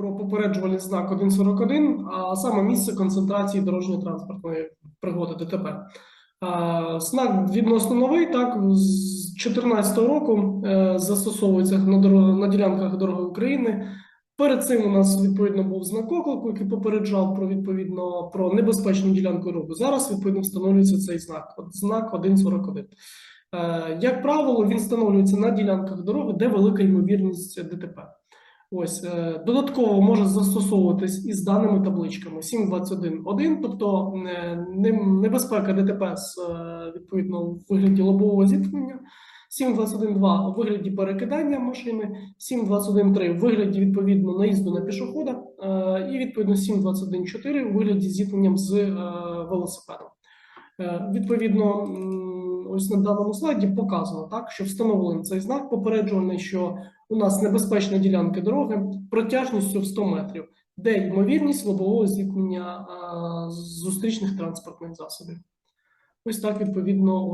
про попереджувальний знак 141, а саме місце концентрації дорожньо-транспортної пригоди ДТП. Знак відносно новий, так з 2014 року е, застосовується на, дорог- на ділянках дороги України. Перед цим у нас відповідно був знак оклику, який попереджав про відповідно про небезпечну ділянку руху. Зараз відповідно встановлюється цей знак, от знак 141. Е, Як правило, він встановлюється на ділянках дороги, де велика ймовірність ДТП. Ось е, додатково може застосовуватись із даними табличками 721.1, тобто е, небезпека ДТП з е, відповідно в вигляді лобового зіткнення, 721.2 у вигляді перекидання машини, 721.3 у вигляді відповідно наїзду на пішохода, і відповідно 721.4 у вигляді зіткненням з велосипедом. Відповідно, ось на даному слайді показано так, що встановлений цей знак попереджувальний, що у нас небезпечна ділянка дороги протяжністю в 100 метрів, де ймовірність лобового зіткнення зустрічних транспортних засобів. Ось так відповідно